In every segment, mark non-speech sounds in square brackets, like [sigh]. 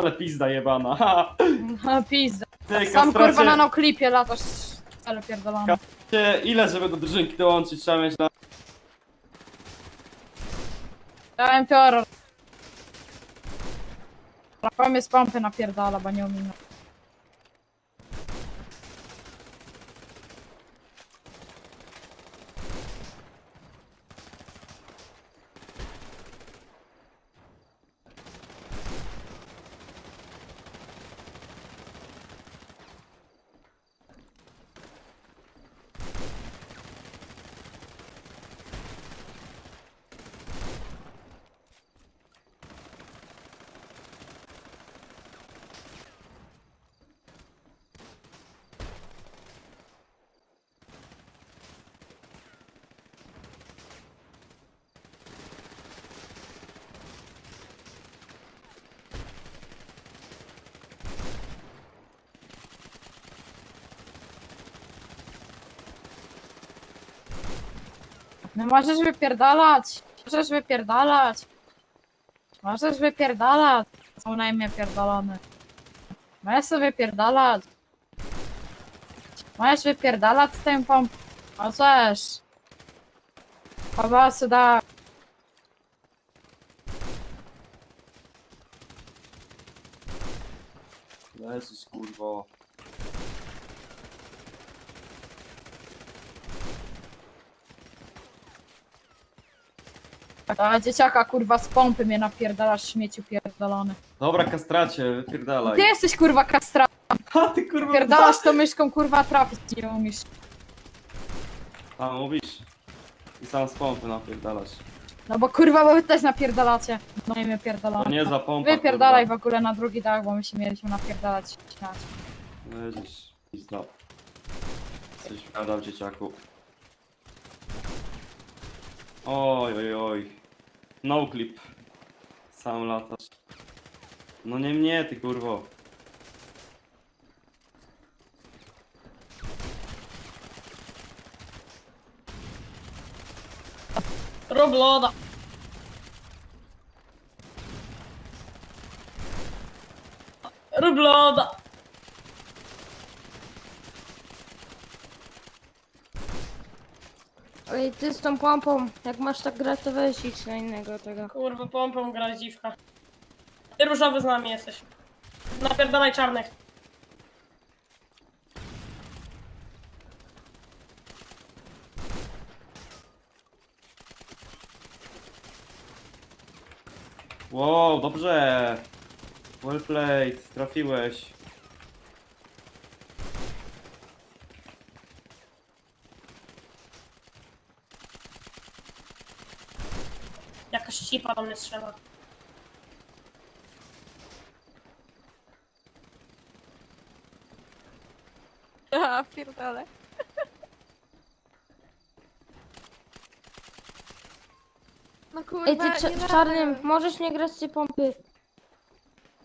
Ale pizda jebana. Ha! A pizda. Ty, Sam kurwa kastracie, na noklipie latasz. Ale pierdolony. kastracie, ile żeby do drużynki dołączyć trzeba mieć na... Dałem pioror. Rapamy z pompy napierdala, bo nie umiem. No możesz wypierdalać. Możesz wypierdalać. Możesz wypierdalać. Są na imię pierdolony. Możesz sobie wypierdalać. Możesz wypierdalać z tym pomp... Możesz. Chyba da. Jezus, kurwo. A dzieciaka kurwa z pompy mnie napierdalasz śmieciu pierdolony. Dobra, kastracie, wypierdalaj. Ty jesteś kurwa kastra. Ha, ty kurwa... Pierdalasz to myszką kurwa trafić nie umiesz. Tam mówisz. I sam z pompy napierdalasz. No bo kurwa, bo wy też napierdalacie. No i mnie To pierdolone. nie za pompa, Wypierdalaj w ogóle na drugi dach, bo my się mieliśmy napierdalać śmiać. kurwa. Jezus, pizda. Coś gadał dzieciaku. Oj, oj, oj. No clip. Sam latasz. No nie mnie, ty kurwo. Rób loda. Ej, ty z tą pompą, jak masz tak grać, to weź ich na innego tego. Kurwa, pompą gra dziwka. Ty różowy z nami jesteś. Napierdalaj czarnych. Wow, dobrze. Well played, trafiłeś. Do mnie strzela. A, pierdolę. [laughs] No kurwa, Ej, ty nie cza- czarnym, możesz nie grać z tej pompy?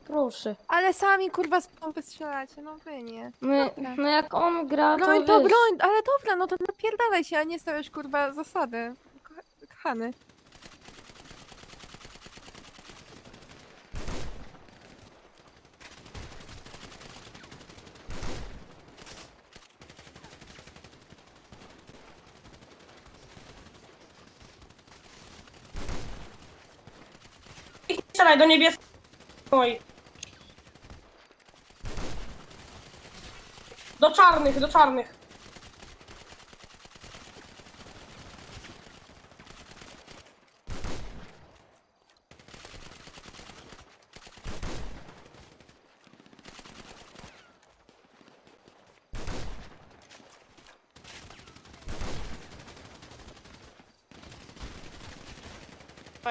Proszę. Ale sami kurwa z pompy strzelacie, no wy nie. My, no jak on gra, to Broń wiesz. to broń, ale dobra, no to napierdalaj się, a nie stawiasz kurwa zasady. Ko- Kochany. Strzelaj do niebieskiej. Do czarnych, do czarnych.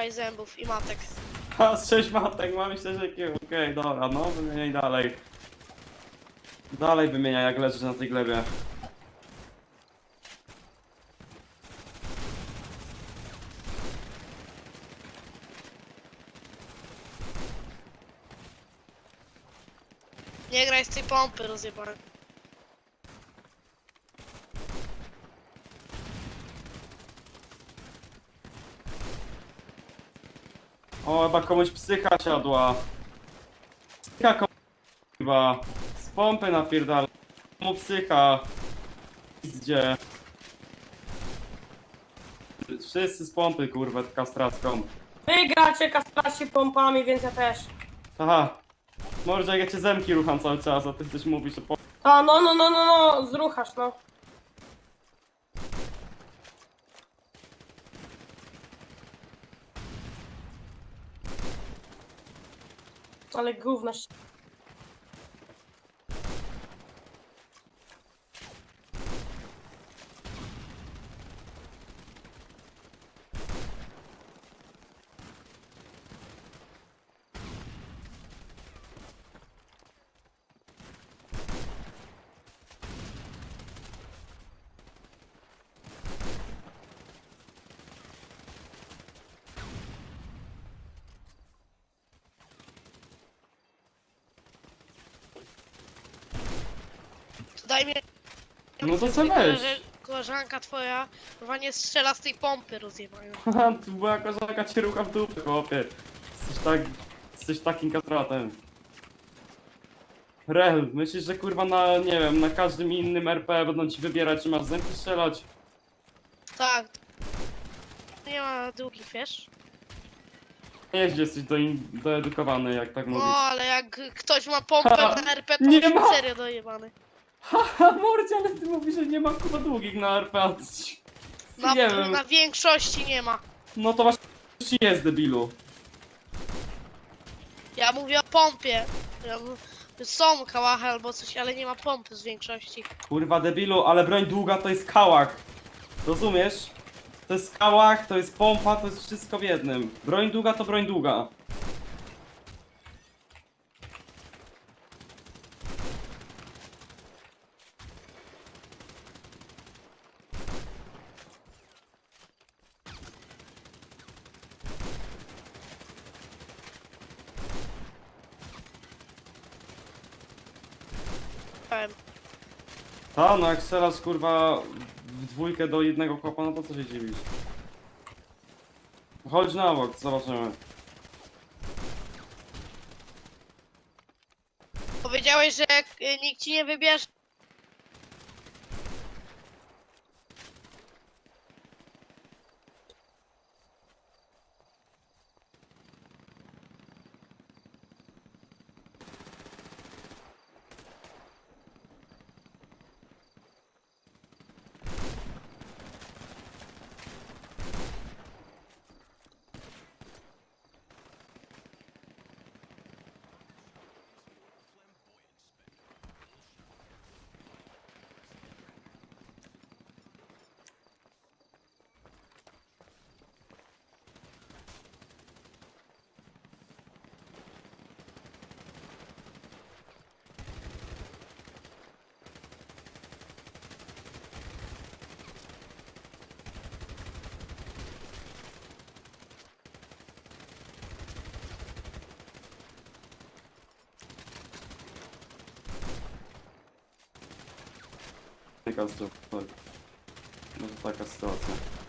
Zębów i matek. Ha, z sześć matek, mam myślę, że. Okej, dobra, no wymieniaj dalej. Dalej wymieniaj, jak leżysz na tej glebie. Nie graj z tej pompy rozjebane. O, chyba komuś psycha siadła. Psycha chyba. Z pompy napierdala. Mu psycha. Gdzie? Wszyscy z pompy, kurwa, kastracką. Wy gracie kastraci pompami, więc ja też. Aha. Może jak ja cię zemki rucham cały czas, a ty coś mówisz o po... A no, no, no, no, no, zruchasz, no. Ale gówno. ś- daj mi... No to co weź? Koleżanka twoja, chyba nie strzela z tej pompy rozjebają. [laughs] Haha, tu była koleżanka cię rucha w dupę, chłopie. Jesteś tak... Jesteś takim kastratem. Rel, myślisz, że kurwa na, nie wiem, na każdym innym RP będą ci wybierać, czy masz zęby strzelać? Tak. Nie ma długich, wiesz? Nie jesteś do, doedukowany, jak tak mówić. No, ale jak ktoś ma pompę na RP, to Nie ma. serio dojebany. Haha, mordzie, ale ty mówisz, że nie ma kurwa długich na RP, a ty... Na, Nie wiem. na większości nie ma. No to właśnie jest, debilu. Ja mówię o pompie. Ja Są kałachy albo coś, ale nie ma pompy z większości. Kurwa debilu, ale broń długa to jest kałach. Rozumiesz? To jest kałach, to jest pompa, to jest wszystko w jednym. Broń długa to broń długa. Powiem. Ta, no jak strzelasz kurwa w dwójkę do jednego chłopa, no to co się dziwisz? Chodź na bok, zobaczymy. Powiedziałeś, że jak y, nikt ci nie wybierze. оказывается, вот так. остался.